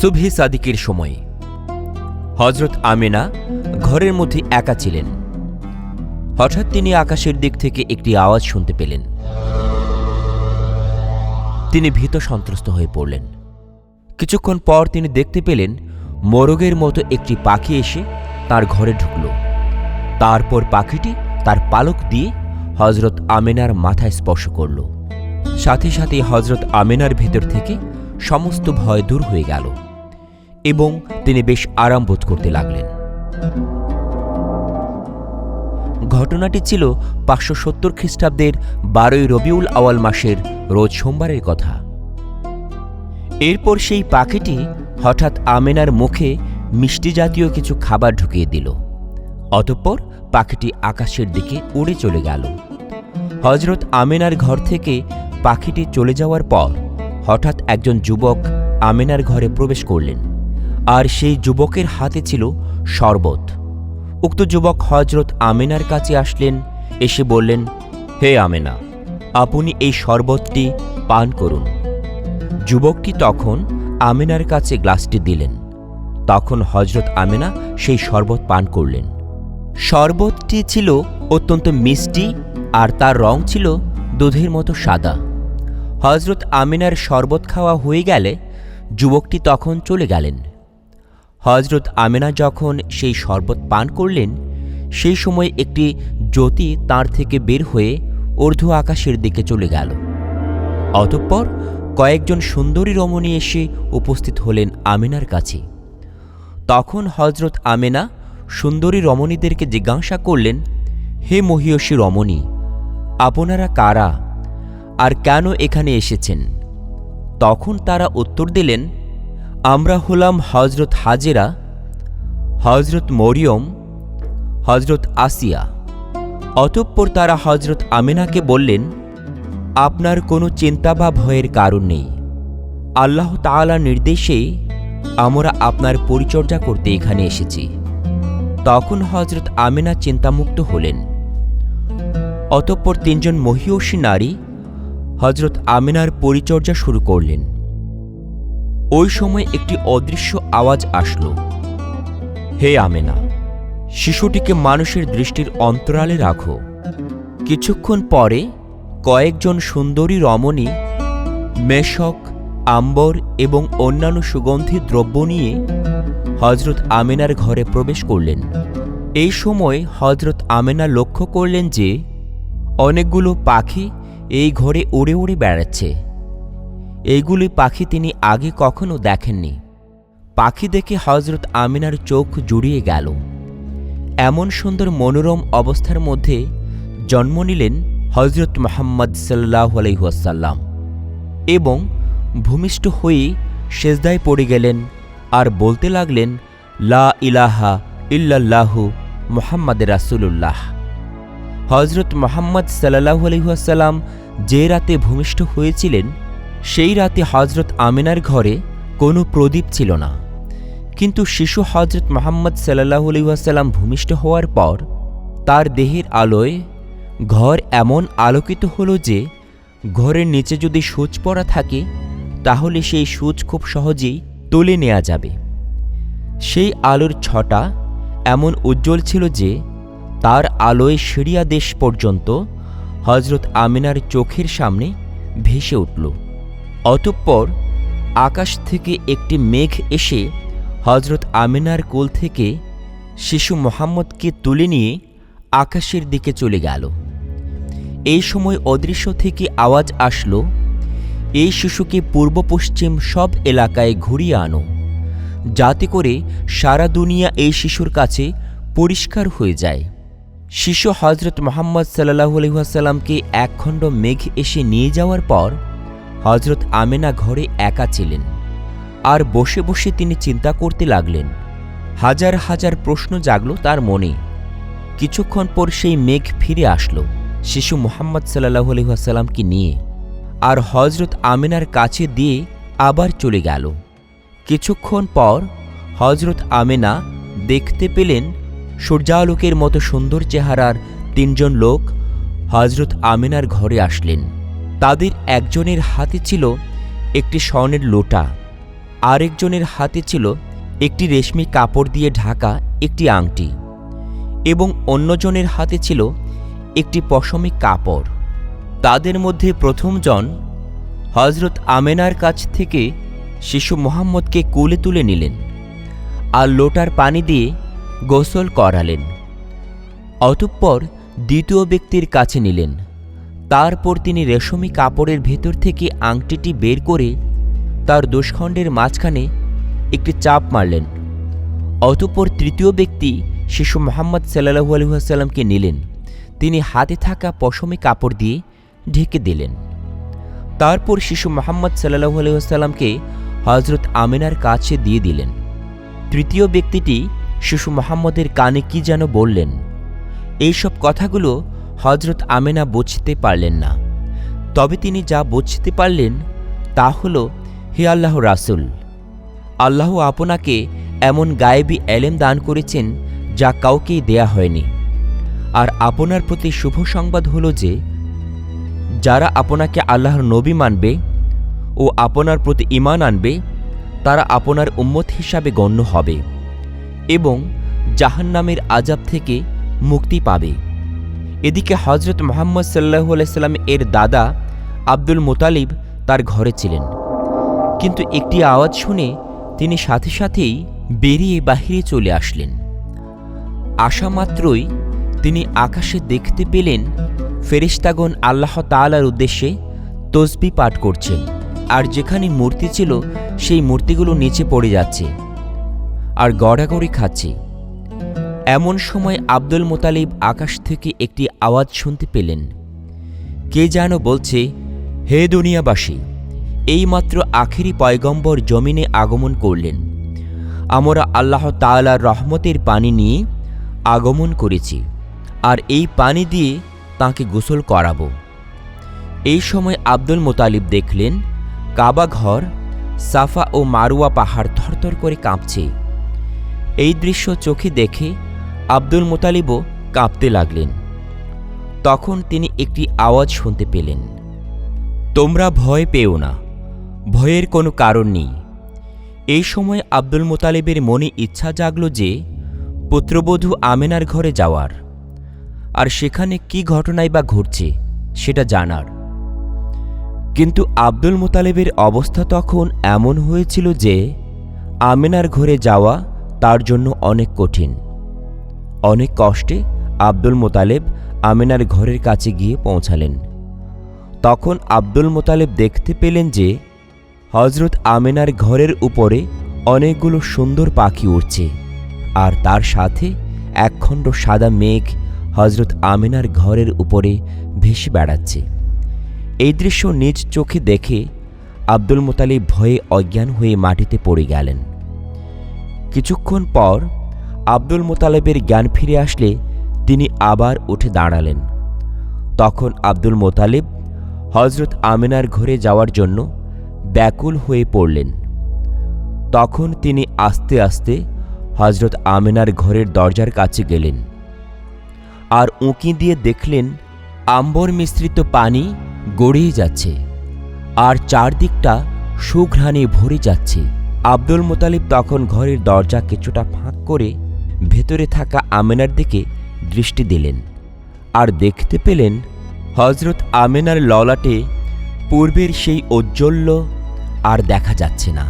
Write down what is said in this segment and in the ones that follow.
সুবহি সাদিকের সময়। হজরত আমেনা ঘরের মধ্যে একা ছিলেন। হঠাৎ তিনি আকাশের দিক থেকে একটি আওয়াজ শুনতে পেলেন। তিনি ভীত সন্ত্রস্ত হয়ে পড়লেন। কিছুক্ষণ পর তিনি দেখতে পেলেন, মোরগের মতো একটি পাখি এসে তার ঘরে ঢুকল। তারপর পাখিটি তার পালক দিয়ে হজরত আমেনার মাথায় স্পর্শ করল। সাথে সাথে হজরত আমেনার ভেতর থেকে সমস্ত ভয় দূর হয়ে গেল। এবং তিনি বেশ আরাম বোধ করতে লাগলেন। ঘটনাটি ছিল পাঁচশো সত্তর খ্রিস্টাব্দের বারোই রবিউল আওয়াল মাসের রোজ সোমবারের কথা। এরপর সেই পাখিটি হঠাৎ আমেনার মুখে মিষ্টি জাতীয় কিছু খাবার ঢুকিয়ে দিল। অতঃপর পাখিটি আকাশের দিকে উড়ে চলে গেল। হজরত আমেনার ঘর থেকে পাখিটি চলে যাওয়ার পর হঠাৎ একজন যুবক আমেনার ঘরে প্রবেশ করলেন। আর সেই যুবকের হাতে ছিল শরবত। উক্ত যুবক হজরত আমেনার কাছে আসলেন, এসে বললেন, হে আমেনা, আপনি এই শরবতটি পান করুন। যুবকটি তখন আমেনার কাছে গ্লাসটি দিলেন। তখন হজরত আমেনা সেই শরবত পান করলেন। শরবতটি ছিল অত্যন্ত মিষ্টি আর তার রং ছিল দুধের মতো সাদা। হজরত আমিনার শরবত খাওয়া হয়ে গেলে যুবকটি তখন চলে গেলেন। হজরত আমেনা যখন সেই শরবত পান করলেন, সেই সময় একটি জ্যোতি তার থেকে বের হয়ে ঊর্ধ্ব আকাশের দিকে চলে গেল। অতঃপর কয়েকজন সুন্দরী রমণী এসে উপস্থিত হলেন আমেনার কাছে। তখন হজরত আমেনা সুন্দরী রমণীদেরকে জিজ্ঞাসা করলেন, হে মহিয়সী রমণী, আপনারা কারা আর কেন এখানে এসেছেন? তখন তারা উত্তর দিলেন আমরা হলাম হজরত হাজেরা হজরত মরিয়ম হজরত আসিয়া। অতঃপর তারা হজরত আমেনাকে বললেন, আপনার কোনো চিন্তা বা ভয়ের কারণ নেই। আল্লাহ তাআলা নির্দেশে আমরা আপনার পরিচর্যা করতে এখানে এসেছি। তখন হজরত আমেনা চিন্তামুক্ত হলেন। অতঃপর তিনজন মহিয়সী নারী হজরত আমেনার পরিচর্যা শুরু করলেন। ওই সময় একটি অদৃশ্য আওয়াজ আসলো। হে আমেনা, শিশুটিকে মানুষের দৃষ্টির অন্তরালে রাখো। কিছুক্ষণ পরে কয়েকজন সুন্দরী রমণী, মেশক, আম্বর এবং অন্যান্য সুগন্ধি দ্রব্য নিয়ে হজরত আমেনার ঘরে প্রবেশ করলেন। এই সময় হজরত আমেনা লক্ষ্য করলেন যে অনেকগুলো পাখি এই ঘরে উড়ে উড়ে বেড়াচ্ছে। এইগুলি পাখি তিনি আগে কখনো দেখেননি। পাখি দেখে হজরত আমিনার চোখ জুড়িয়ে গেল। এমন সুন্দর মনোরম অবস্থার মধ্যে জন্ম নিলেন হজরত মোহাম্মদ সাল্লাহ আলহিহাসাল্লাম এবং ভূমিষ্ঠ হয়ে সেজদায় পড়ে গেলেন আর বলতে লাগলেন, লা ইলাহা ইল্লাল্লাহু মোহাম্মদ রাসুলুল্লাহ। হজরত মোহাম্মদ সাল্লাহু আলহিহাসাল্লাম যে রাতে ভূমিষ্ঠ হয়েছিলেন সেই রাতে হজরত আমিনার ঘরে কোনো প্রদীপ ছিল না। কিন্তু শিশু হজরত মোহাম্মদ সাল্লাহু আলহিহাসাল্লাম ভূমিষ্ঠ হওয়ার পর তার দেহের আলোয় ঘর এমন আলোকিত হলো যে ঘরের নিচে যদি সূচ পড়া থাকে, তাহলে সেই সূচ খুব সহজেই তুলে নেওয়া যাবে। সেই আলোর ছটা এমন উজ্জ্বল ছিল যে তার আলোয় সিরিয়া দেশ পর্যন্ত হজরত আমিনার চোখের সামনে ভেসে উঠল। অতঃপর আকাশ থেকে একটি মেঘ এসে হজরত আমিনার কোল থেকে শিশু মোহাম্মদকে তুলে নিয়ে আকাশের দিকে চলে গেল। এই সময় অদৃশ্য থেকে আওয়াজ আসলো, এই শিশুকে পূর্ব পশ্চিম সব এলাকায় ঘুরিয়ে আনো, যাতে করে সারা দুনিয়া এই শিশুর কাছে পরিষ্কার হয়ে যায়। শিশু হজরত মোহাম্মদ সাল্লাহু আলহিহাসাল্লামকে একখণ্ড মেঘ এসে নিয়ে যাওয়ার পর হজরত আমেনা ঘরে একা ছিলেন। আর বসে বসে তিনি চিন্তা করতে লাগলেন। হাজার হাজার প্রশ্ন জাগল তার মনে। কিছুক্ষণ পর সেই মেঘ ফিরে আসলো, শিশু মোহাম্মদ সাল্লাহু আলহিহাসাল্লামকে নিয়ে। আর হজরত আমেনার কাছে দিয়ে আবার চলে গেল। কিছুক্ষণ পর হজরত আমেনা দেখতে পেলেন সূর্যালোকের মতো সুন্দর চেহারার তিনজন লোক হজরত আমেনার ঘরে আসলেন। তাদের একজনের হাতে ছিল একটি স্বর্ণের লোটা, আরেকজনের হাতে ছিল একটি রেশমি কাপড় দিয়ে ঢাকা একটি আংটি এবং অন্যজনের হাতে ছিল একটি পশমি কাপড়। তাদের মধ্যে প্রথমজন হজরত আমেনার কাছ থেকে শিশু মোহাম্মদকে কুলে তুলে নিলেন আর লোটার পানি দিয়ে গোসল করালেন, অতঃপর দ্বিতীয় ব্যক্তির কাছে নিলেন। তারপর তিনি রেশমি কাপড়ের ভেতর থেকে আংটিটি বের করে তার দুষ্খণ্ডের মাঝখানে একটি চাপ মারলেন। অতঃপর তৃতীয় ব্যক্তি শিশু মোহাম্মদ সাল্লাহু আলহাসাল্লামকে নিলেন। তিনি হাতে থাকা পশমি কাপড় দিয়ে ঢেকে দিলেন। তারপর শিশু মোহাম্মদ সাল্লাহু আলহাসাল্লামকে হজরত আমিনার কাছে দিয়ে দিলেন। তৃতীয় ব্যক্তিটি শিশু মোহাম্মদের কানে কি যেন বললেন। এইসব কথাগুলো হজরত আমেনা বুঝতে পারলেন না। তবে তিনি যা বুঝতে পারলেন তা হল, হে আল্লাহ রাসুল, আল্লাহ আপনাকে এমন গায়েবী এলেম দান করেছেন যা কাউকেই দেয়া হয়নি। আর আপনার প্রতি শুভ সংবাদ হল যে, যারা আপনাকে আল্লাহর নবী মানবে ও আপনার প্রতি ইমান আনবে, তারা আপনার উম্মত হিসাবে গণ্য হবে এবং জাহান্নামের আজাব থেকে মুক্তি পাবে। এদিকে হজরত মোহাম্মদ সাল্লাহু আলাইসাল্লাম এর দাদা আব্দুল মোতালিব তার ঘরে ছিলেন। কিন্তু একটি আওয়াজ শুনে তিনি সাথে সাথেই বেরিয়ে বাহিরে চলে আসলেন। আসা মাত্রই তিনি আকাশে দেখতে পেলেন ফেরিস্তাগণ আল্লাহ তালার উদ্দেশ্যে তসবি পাঠ করছেন আর যেখানে মূর্তি ছিল সেই মূর্তিগুলো নিচে পড়ে যাচ্ছে আর গড়াগড়ি খাচ্ছে। এমন সময় আব্দুল মোতালিব আকাশ থেকে একটি আওয়াজ শুনতে পেলেন। কে যেন বলছে, হে দুনিয়াবাসী, এইমাত্র আখেরি পয়গম্বর জমিনে আগমন করলেন। আমরা আল্লাহ তাআলার রহমতের পানি নিয়ে আগমন করেছি, আর এই পানি দিয়ে তাকে গোসল করাবো। এই সময় আব্দুল মোতালিব দেখলেন, কাবা ঘর সাফা ও মারুয়া পাহাড় থরথর করে কাঁপছে। এই দৃশ্য চোখে দেখে আব্দুল মোতালিবও কাঁপতে লাগলেন। তখন তিনি একটি আওয়াজ শুনতে পেলেন। তোমরা ভয় পেও না, ভয়ের কোনো কারণ নেই। এই সময় আব্দুল মোতালিবের মনে ইচ্ছা জাগল যে, পুত্রবধূ আমেনার ঘরে যাওয়ার। আর সেখানে কি ঘটনাই বা ঘটছে, সেটা জানার। কিন্তু আব্দুল মোতালেবের অবস্থা তখন এমন হয়েছিল যে, আমেনার ঘরে যাওয়া তার জন্য অনেক কঠিন। অনেক কষ্টে আব্দুল মোতালেব আমেনার ঘরের কাছে গিয়ে পৌঁছালেন। তখন আব্দুল মোতালেব দেখতে পেলেন যে হজরত আমেনার ঘরের উপরে অনেকগুলো সুন্দর পাখি উড়ছে আর তার সাথে একখণ্ড সাদা মেঘ হজরত আমেনার ঘরের উপরে ভেসে বেড়াচ্ছে। এই দৃশ্য নিজ চোখে দেখে আব্দুল মোতালিব ভয়ে অজ্ঞান হয়ে মাটিতে পড়ে গেলেন। কিছুক্ষণ পর আব্দুল মোতালেবের জ্ঞান ফিরে আসলে তিনি আবার উঠে দাঁড়ালেন। তখন আব্দুল মোতালেব হজরত আমিনার ঘরে যাওয়ার জন্য ব্যাকুল হয়ে পড়লেন। তখন তিনি আস্তে আস্তে হজরত আমিনার ঘরের দরজার কাছে গেলেন আর উঁকি দিয়ে দেখলেন আম্বর মিশ্রিত পানি গড়িয়ে যাচ্ছে আর চারদিকটা সুঘ্রাণে ভরে যাচ্ছে। আব্দুল মোতালিব তখন ঘরের দরজা কিছুটা ফাঁক করে ভেতরে থাকা আমেনার দিকে দৃষ্টি দিলেন আর দেখতে পেলেন হজরত আমেনার ললাটে পূর্বের সেই ঔজ্জ্বল্য আর দেখা যাচ্ছে না।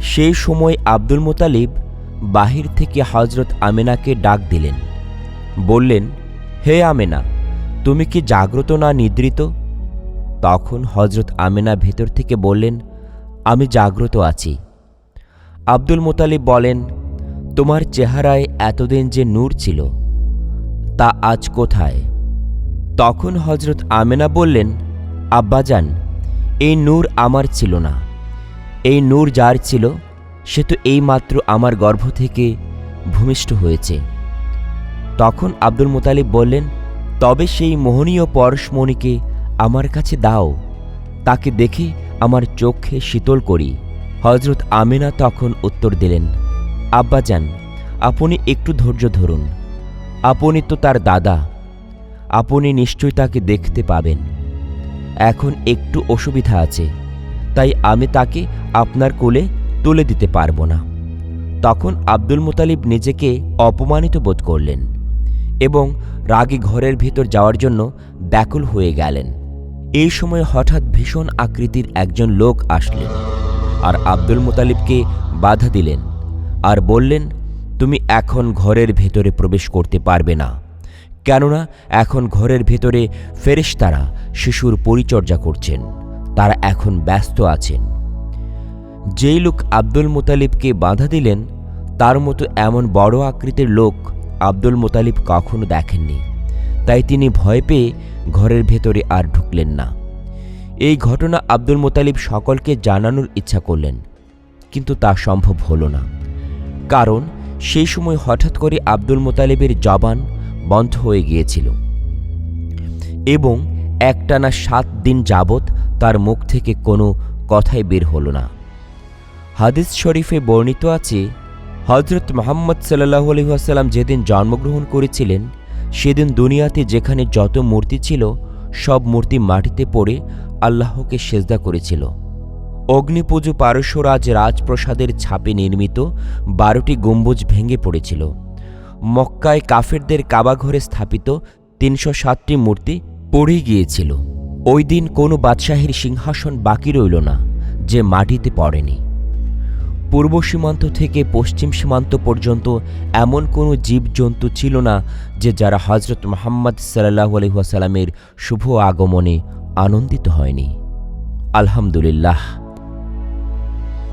সেই সময় আব্দুল মোতালিব বাহির থেকে হজরত আমেনাকে ডাক দিলেন, বললেন, হে আমেনা, তুমি কি জাগ্রত না নিদ্রিত? তখন হজরত আমেনা ভেতর থেকে বললেন, আমি জাগ্রত আছি। আব্দুল মোতালিব বলেন তোমার চেহারায় এতদিন যে নূর ছিল, তা আজ কোথায়? তখন হজরত আমেনা বললেন আব্বাজান এই নূর আমার ছিল না। এই নূর যার ছিল, সে তো এইমাত্র আমার গর্ভ থেকে ভূমিষ্ঠ হয়েছে। তখন আব্দুল মোতালিব বললেন, তবে সেই মোহনীয় পরশমণিকে আমার কাছে দাও। তাকে দেখে আমার চোখে শীতল করি। হজরত আমিনা তখন উত্তর দিলেন আব্বাজান আপনি একটু ধৈর্য ধরুন। আপনি তো তার দাদা। আপনি নিশ্চয়ই তাকে দেখতে পাবেন। এখন একটু অসুবিধা আছে, তাই আমি তাকে আপনার কোলে তুলে দিতে পারব না। তখন আব্দুল মুতালিব নিজেকে অপমানিত বোধ করলেন এবং রাগে ঘরের ভিতর যাওয়ার জন্য ব্যাকুল হয়ে গেলেন। এই সময় হঠাৎ ভীষণ আকৃতির একজন লোক আসলেন আর আব্দুল মুতালিবকে বাধা দিলেন। আর বললেন, তুমি এখন ঘরের ভেতরে প্রবেশ করতে পারবে না। কেননা এখন ঘরের ভেতরে ফেরেশতারা শিশুর পরিচর্যা করছেন। তারা এখন ব্যস্ত আছেন। যেই লোক আব্দুল মোতালিবকে বাধা দিলেন, তার মতো এমন বড় আকৃতির লোক আব্দুল মোতালিব কখনো দেখেননি। তাই তিনি ভয় পেয়ে ঘরের ভেতরে আর ঢুকলেন না। এই ঘটনা আব্দুল মোতালিব সকলকে জানানোর ইচ্ছা করলেন, কিন্তু তা সম্ভব হলো না। কারণ সেই সময় হঠাৎ করে আব্দুল মোতালেবের জবান বন্ধ হয়ে গিয়েছিল এবং একটানা সাত দিন যাবৎ তার মুখ থেকে কোনো কথাই বের হলো না। হাদিস শরীফে বর্ণিত আছে হজরত মোহাম্মদ সাল্লাহ আলহিহাসাল্লাম যেদিন জন্মগ্রহণ করেছিলেন, সেদিন দুনিয়াতে যেখানে যত মূর্তি ছিল, সব মূর্তি মাটিতে পড়ে আল্লাহকে সেজদা করেছিল। অগ্নিপুজো পারস্যরাজ রাজপ্রসাদের ছাপে নির্মিত বারোটি গম্বুজ ভেঙে পড়েছিল। মক্কায় কাফেরদের কাবাঘরে স্থাপিত তিনশো সাতটি মূর্তি পড়ে গিয়েছিল। ওই দিন কোনো বাদশাহীর সিংহাসন বাকি রইল না, যে মাটিতে পড়েনি। পূর্ব সীমান্ত থেকে পশ্চিম সীমান্ত পর্যন্ত এমন কোনো জীবজন্তু ছিল না যে যারা হজরত মোহাম্মদ সাল্লাহ আলহিহাসাল্লামের শুভ আগমনে আনন্দিত হয়নি। আলহামদুলিল্লাহ।